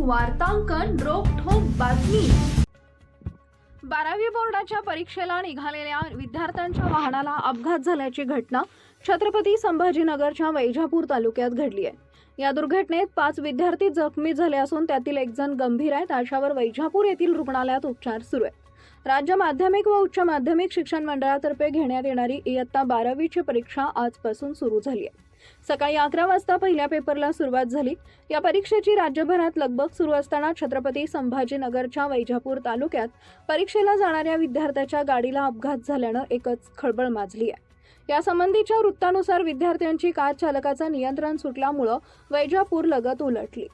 वार्तांकन रोखोक बातमी. बारावी बोर्डाच्या परीक्षेला निघालेल्या विद्यार्थ्यांच्या वाहनाला अपघात झाल्याची घटना छत्रपती संभाजीनगरच्या वैजापूर तालुक्यात घडली आहे. या दुर्घटनेत पाच विद्यार्थी जखमी झाले असून त्यातील एक जण गंभीर आहे अशावर वैजापूर येथील रुग्णालयात उपचार सुरू आहेत. राज्य माध्यमिक व उच्च माध्यमिक शिक्षण मंडळातर्फे घेण्यात येणारी इयत्ता बारावीची परीक्षा आजपासून सुरू झाली आहे. सकाळी अकरा वाजता पहिल्या पेपरला सुरुवात झाली. या परीक्षेची राज्यभरात लगबग सुरू असताना छत्रपती संभाजीनगरच्या वैजापूर तालुक्यात परीक्षेला जाणाऱ्या विद्यार्थ्याच्या गाडीला अपघात झाल्यानं एकच खळबळ माजली आहे. यासंबंधीच्या वृत्तानुसार विद्यार्थ्यांची कार चालकाचं नियंत्रण सुटल्यामुळं वैजापूर लगत उलटली.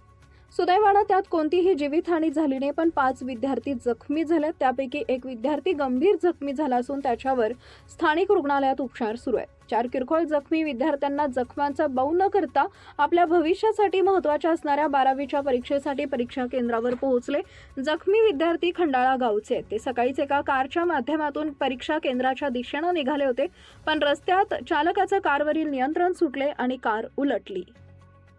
सुदैवानं त्यात कोणतीही जीवितहानी झाली नाही पण पाच विद्यार्थी जखमी झाले त्यापैकी एक विद्यार्थी गंभीर जखमी झाला असून त्याच्यावर स्थानिक रुग्णालयात उपचार सुरू आहेत. चार किरकोळ जखमी विद्यार्थ्यांना जखमांचा बाऊ न करता आपल्या भविष्यासाठी महत्त्वाच्या असणाऱ्या बारावीच्या परीक्षेसाठी परीक्षा केंद्रावर पोहोचले. जखमी विद्यार्थी खंडाळा गावचे आहेत. ते सकाळीच एका कारच्या माध्यमातून परीक्षा केंद्राच्या दिशेनं निघाले होते पण रस्त्यात चालकाचं कारवरील नियंत्रण सुटले आणि कार उलटली.